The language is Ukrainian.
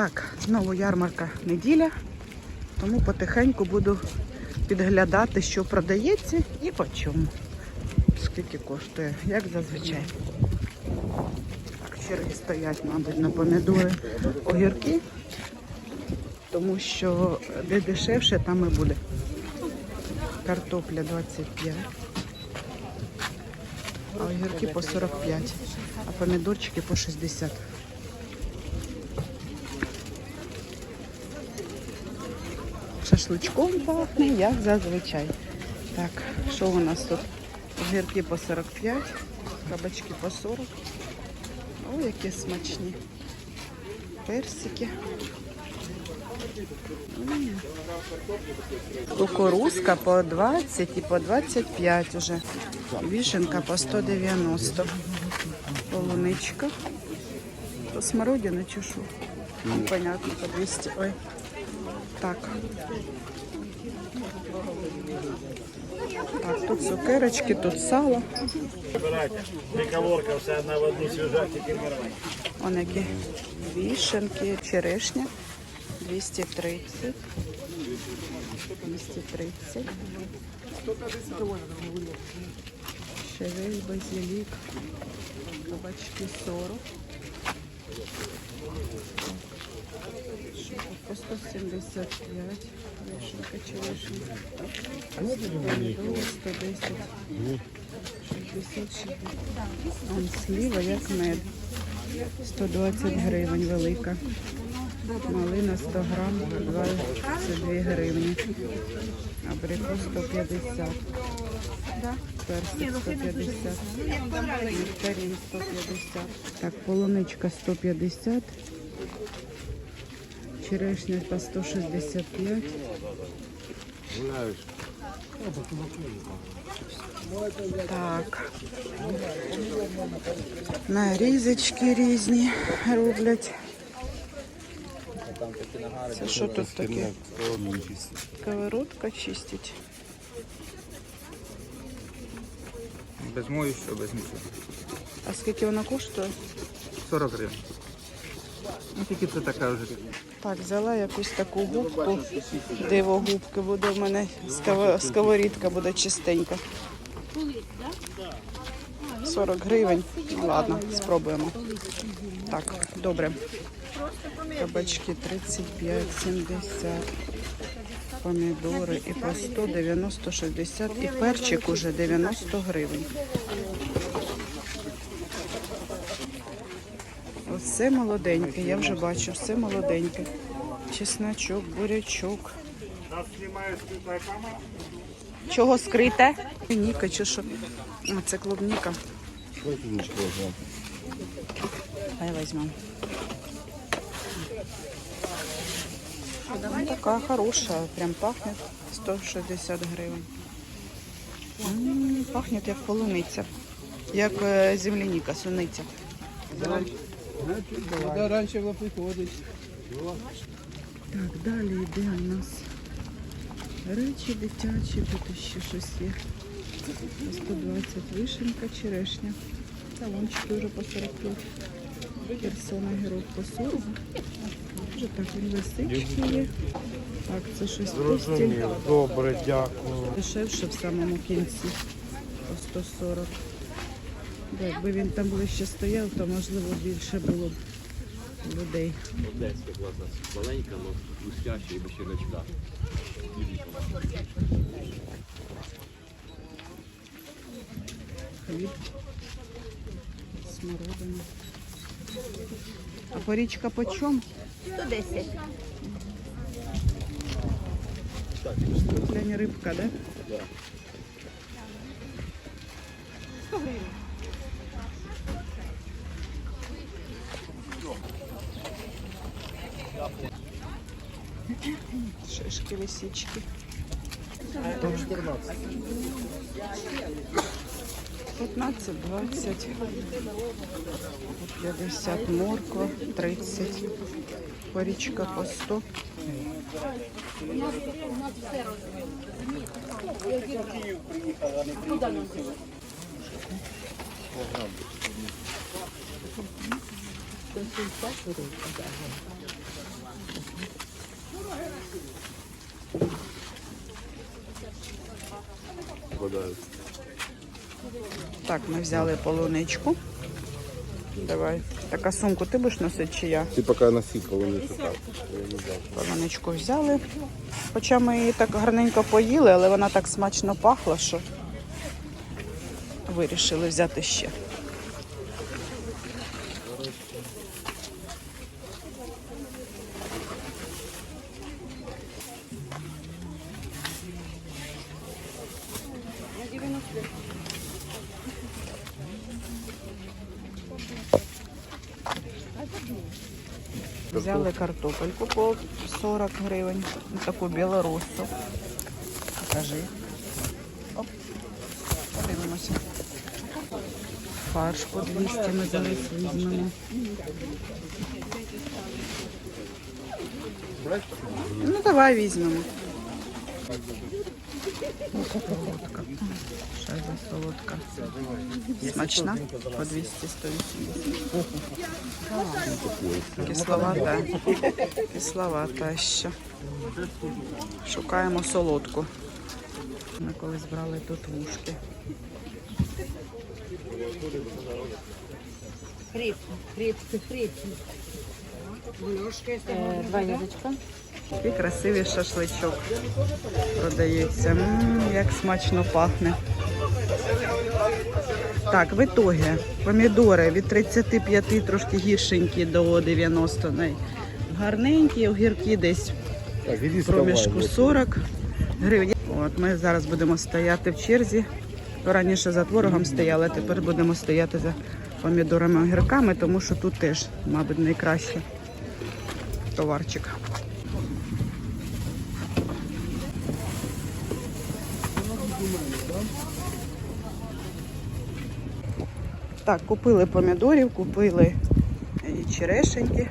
Так, знову ярмарка неділя, тому потихеньку буду підглядати, що продається і по чому. Скільки коштує, як зазвичай. Так, черги стоять, мабуть, на помідори, огірки, тому що де дешевше, там і буде. Картопля 25, а огірки по 45, а помідорчики по 60. Шашличком пахне, як зазвичай. Так, що у нас тут? Огірки по 45, кабачки по 40. О, які смачні. Персики. Кукурузка по 20 і по 25 уже. Вішенка по 190. Полуничка. То смородина чи що? Непонятно, по 200. Ой. Так. Так, тут цукерочки, тут сало. Вибирайте. Триколорка, все одна в одну свіжак, тільки мирай. Вон які вішенки, черешня. 230. 230. Шевель, базилік. Кабачки 40. По 175. Вишенка, черешня. Помідори 110. 60, 60. Вон сліва, як мед. 120 гривень велика. Малина 100 грам, 22 гривні. Абрикос 150. Персик 150. Нектарин 150. Так, полуничка 150. Черешня по 165. Так. Нарізочки різні роблять. Це що тут таке? Сковородка чистить. Без мою, що без нічого. А скільки вона коштує? 40 гривень. Ну тільки це така вже. Так, взяла якусь таку губку. Диво губки буде в мене сковорідка буде чистенька. 40 гривень. Ну ладно, спробуємо. Так, добре. Кабачки 35, 70. Помідори і по 100, 90, 60. І перчик уже 90 гривень. Оце молоденьке, я вже бачу, все молоденьке. Чесночок, бурячок. Чого скрите? Ніка, чи що? А, це клубніка. Хай візьмемо. Ну, така хороша, прям пахне 160 гривень. М, Пахне як полуниця, як е, земляніка, суниця. Вода раніше приходить. Так, далі йде у нас речі дитячі, тут ще щось є. 120 вишенька, черешня. Талончики вже по 45. Персона гірок по 40. Вже так він висить є. Так, це щось постіль. Добре, дякую. Дешевше в самому кінці по 140. Якби він там ближче стояв, то можливо більше було б людей. Одеська класна, маленька, але хрустяща і без червячка. хліб, смородина. А порічка по чому? 110. Глянь, рибка, да? Шишки, лисички. 15, 20, 50 морква, 30, порічка по 100. Вгадаю. Так, ми взяли полуничку. Давай. Так, а сумку ти будеш носити чи я? Ти поки носи полуницю так. Я не. Полуничку взяли. Хоча ми її так гарненько поїли, але вона так смачно пахла, що вирішили взяти ще. Взяли картопельку по 40 гривень. Таку білорусу. Покажи. Оп. Подивимося. Фарш по 200 ми зараз візьмемо. Ну давай візьмемо. Солодка. Ще за солодка. Смачна? По 200 180. Кисловата. Кисловата ще. Шукаємо солодку. Ми колись брали тут вушки. Хрипки, хрипки, хрипки. Е, Два язичка. Такий красивий шашличок продається. М, як смачно пахне. Так, в ітогі помідори від 35 трошки гіршенькі до 90 гарненькі, огірки десь проміжку 40 гривень. От ми зараз будемо стояти в черзі. Раніше за творогом стояли, а тепер будемо стояти за помідорами огірками, тому що тут теж, мабуть, найкраще товарчик. Так, купили помідорів, купили черешеньки.